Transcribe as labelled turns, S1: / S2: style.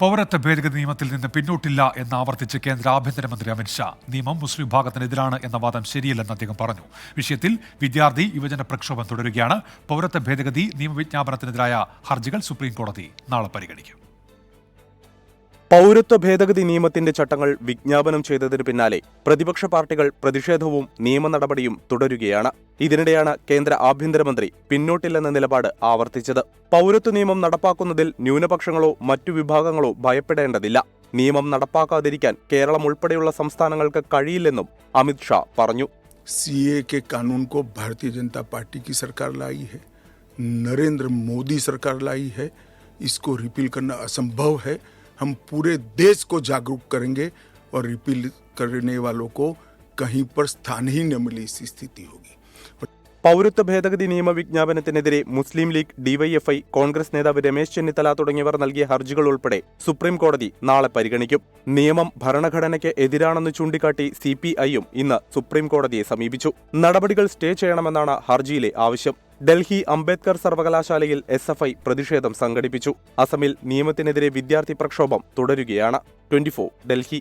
S1: പൗരത്വ ഭേദഗതി നിയമത്തിൽ നിന്ന് പിന്നോട്ടില്ല എന്ന് ആവർത്തിച്ച് കേന്ദ്ര ആഭ്യന്തരമന്ത്രി അമിത്ഷാ നിയമം മുസ്ലിം വിഭാഗത്തിനെതിരാണ് എന്ന വാദം ശരിയല്ലെന്ന് അദ്ദേഹം പറഞ്ഞു. വിഷയത്തിൽ വിദ്യാർത്ഥി യുവജന പ്രക്ഷോഭം തുടരുകയാണ്. പൗരത്വ ഭേദഗതി നിയമവിജ്ഞാപനത്തിനെതിരായ ഹർജികൾ സുപ്രീം കോടതി നാളെ പരിഗണിക്കും.
S2: പൗരത്വ ഭേദഗതി നിയമത്തിന്റെ ചട്ടങ്ങൾ വിജ്ഞാപനം ചെയ്തതിനു പിന്നാലെ പ്രതിപക്ഷ പാർട്ടികൾ പ്രതിഷേധവും നിയമ നടപടിയും തുടരുകയാണ് ഇതിനിടെയാണ് കേന്ദ്ര ആഭ്യന്തരമന്ത്രി പിന്നോട്ടില്ലെന്ന നിലപാട് ആവർത്തിച്ചത് പൗരത്വ നിയമം നടപ്പാക്കുന്നതിൽ ന്യൂനപക്ഷങ്ങളോ മറ്റു വിഭാഗങ്ങളോ ഭയപ്പെടേണ്ടതില്ല നിയമം നടപ്പാക്കാതിരിക്കാൻ കേരളം ഉൾപ്പെടെയുള്ള സംസ്ഥാനങ്ങൾക്ക് കഴിയില്ലെന്നും അമിത്ഷാ പറഞ്ഞു
S3: सीए के कानून को भारतीय जनता पार्टी की सरकार लाई है नरेंद्र मोदी सरकार लाई है इसको रिपील करना असंभव है हम पूरे देश को जागरूक करेंगे और रिपील करने वालों को कहीं पर स्थान ही न मिले ऐसी स्थिति होगी
S2: പൗരത്വ ഭേദഗതി നിയമ വിജ്ഞാപനത്തിനെതിരെ മുസ്ലിം ലീഗ് ഡിവൈഎഫ്ഐ കോൺഗ്രസ് നേതാവ് രമേശ് ചെന്നിത്തല തുടങ്ങിയവർ നൽകിയ ഹർജികൾ ഉൾപ്പെടെ സുപ്രീം കോടതി നാളെ പരിഗണിക്കും നിയമം ഭരണഘടനയ്ക്ക് എതിരാണെന്ന് ചൂണ്ടിക്കാട്ടി സി പി ഐയും ഇന്ന് സുപ്രീം കോടതിയെ സമീപിച്ചു നടപടികൾ സ്റ്റേ ചെയ്യണമെന്നാണ് ഹർജിയിലെ ആവശ്യം ഡൽഹി അംബേദ്കർ സർവകലാശാലയിൽ എസ് എഫ് ഐ പ്രതിഷേധം സംഘടിപ്പിച്ചു. അസമിൽ നിയമത്തിനെതിരെ വിദ്യാർത്ഥി പ്രക്ഷോഭം തുടരുകയാണ്. ട്വന്റി ഡൽഹി.